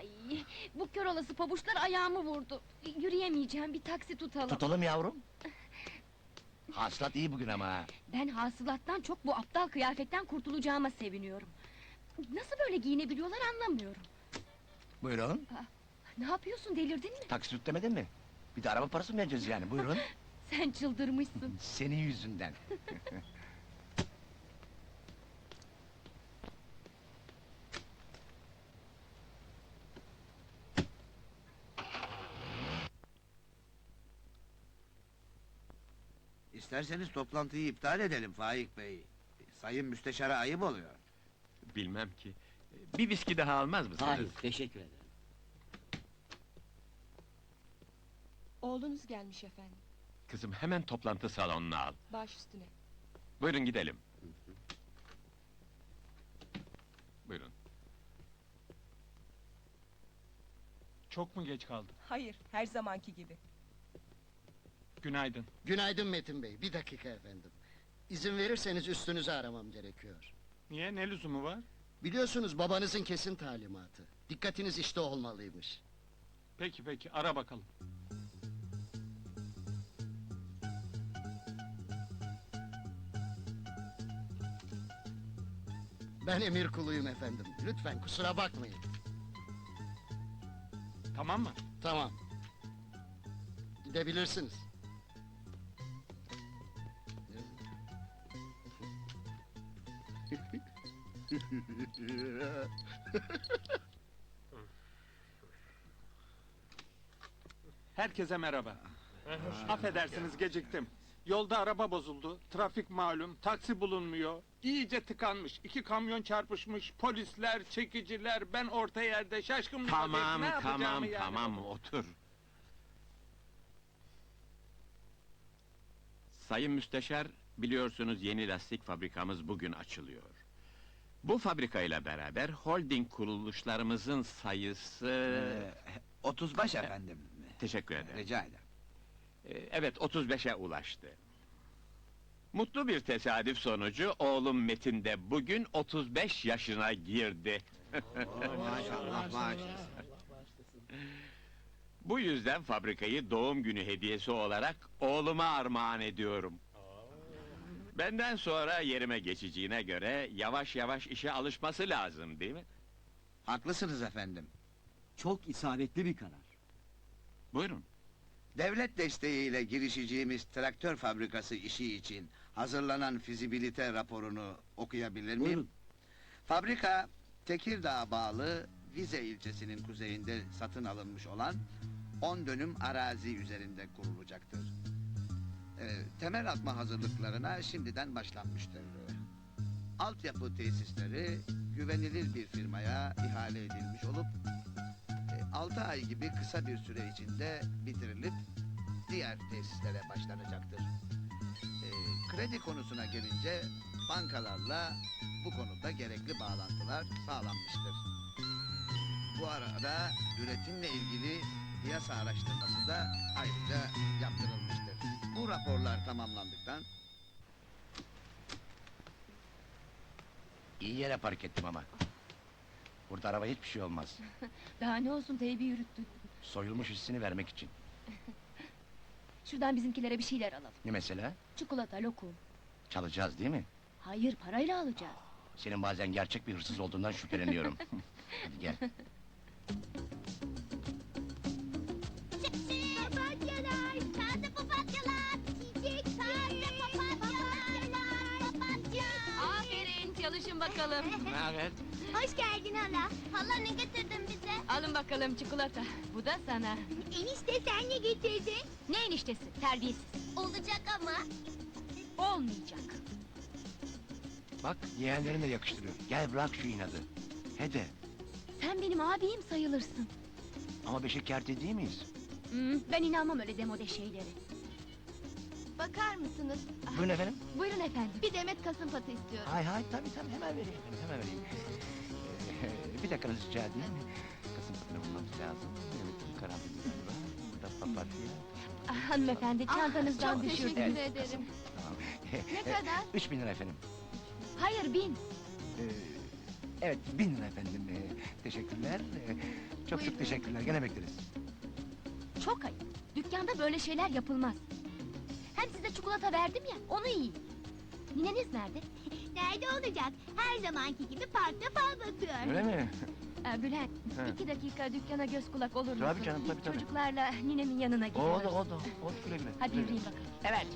Ay, bu kör olası pabuçlar ayağımı vurdu. Yürüyemeyeceğim, bir taksi tutalım. Tutalım yavrum. Haslat iyi bugün ama. ha. Ben hasılattan çok bu aptal kıyafetten kurtulacağıma seviniyorum. Nasıl böyle giyinebiliyorlar anlamıyorum. Buyurun. Ne yapıyorsun, delirdin mi? Taksi tut demedin mi? Bir de araba parası mı vereceğiz yani? Buyurun. Sen çıldırmışsın. Senin yüzünden. İsterseniz toplantıyı iptal edelim Faik Bey. Sayın müsteşara ayıp oluyor. Bilmem ki. Bir viski daha almaz mısınız? Hayır, teşekkür ederim. Oğlunuz gelmiş efendim. Kızım hemen toplantı salonuna al. Baş üstüne. Buyurun gidelim. Buyurun. Çok mu geç kaldım? Hayır, her zamanki gibi. Günaydın. Günaydın Metin Bey, bir dakika efendim. İzin verirseniz üstünüzü aramam gerekiyor. Niye, ne lüzumu var? Biliyorsunuz babanızın kesin talimatı. Dikkatiniz işte olmalıymış. Peki peki, ara bakalım. Ben emir kuluyum efendim. Lütfen kusura bakmayın. Tamam mı? Tamam. Gidebilirsiniz. Herkese merhaba. Affedersiniz geciktim. Yolda araba bozuldu, trafik malum, taksi bulunmuyor. İyice tıkanmış, iki kamyon çarpışmış, polisler, çekiciler, ben orta yerde şaşkın bir Tamam, vaziyette, yapacağımı tamam, yani? tamam, otur. Sayın Müsteşar, biliyorsunuz yeni lastik fabrikamız bugün açılıyor. Bu fabrikayla beraber holding kuruluşlarımızın sayısı... Ee, 35 efendim. Teşekkür ederim. Rica ederim. Ee, Evet, 35'e ulaştı. Mutlu bir tesadüf sonucu oğlum Metin de bugün 35 yaşına girdi. maşallah maşallah. Bu yüzden fabrikayı doğum günü hediyesi olarak oğluma armağan ediyorum. Benden sonra yerime geçeceğine göre yavaş yavaş işe alışması lazım değil mi? Haklısınız efendim. Çok isabetli bir karar. Buyurun. Devlet desteğiyle girişeceğimiz traktör fabrikası işi için hazırlanan fizibilite raporunu okuyabilir miyim? Buyurun. Fabrika Tekirdağ'a bağlı Vize ilçesinin kuzeyinde satın alınmış olan 10 dönüm arazi üzerinde kurulacaktır. Ee, temel atma hazırlıklarına şimdiden başlanmıştır. Altyapı tesisleri güvenilir bir firmaya ihale edilmiş olup 6 ay gibi kısa bir süre içinde bitirilip diğer tesislere başlanacaktır. Ee, kredi konusuna gelince bankalarla bu konuda gerekli bağlantılar sağlanmıştır. Bu arada üretimle ilgili piyasa araştırması da ayrıca yaptırılmıştır. Bu raporlar tamamlandıktan İyi yere park ettim ama. Burada araba hiçbir şey olmaz. Daha ne olsun teybi yürüttün. Soyulmuş hissini vermek için. Şuradan bizimkilere bir şeyler alalım. Ne mesela? Çikolata, lokum. Çalacağız değil mi? Hayır, parayla alacağız. Senin bazen gerçek bir hırsız olduğundan şüpheleniyorum. Hadi gel. Bakalım. Haber? Hoş geldin hala. Hala ne getirdin bize? Alın bakalım çikolata. Bu da sana. Enişte sen ne getirdin? Ne eniştesi? Terbiyesiz. Olacak ama. Olmayacak. Bak yeğenlerin de yakıştırıyor. Gel bırak şu inadı. Hede. Sen benim abim sayılırsın. Ama beşikerde değil miyiz? Hmm, ben inanmam öyle demode şeylere. Bakar mısınız? Buyurun efendim. Buyurun efendim. Bir demet kasımpatı istiyorum. Hay hay tabii tabii hemen vereyim efendim hemen vereyim. Ee, bir dakikanızı rica edeyim. Kasım pıtını bulmamız lazım. Evet karanfil galiba. Bu da papatya. Ah, hanımefendi çantanızdan Çok düşürdünüz. teşekkür ederim. Tamam. Ne kadar? Üç bin lira efendim. Hayır bin. Ee, evet bin lira efendim. Ee, teşekkürler. Ee, Çok çok teşekkürler. Gene bekleriz. Çok ayıp. Dükkanda böyle şeyler yapılmaz. Hem size çikolata verdim ya, onu yiyin. Nineniz nerede? Nerede olacak? Her zamanki gibi parkta fal bakıyor. Öyle mi? Ee, Bülent, He. iki dakika dükkana göz kulak olur musun? Tabii canım, tabii, tabii. Çocuklarla ninemin yanına gidiyoruz. da o da. O güle güle. Hadi güle güle. yürüyün bakalım. Evet.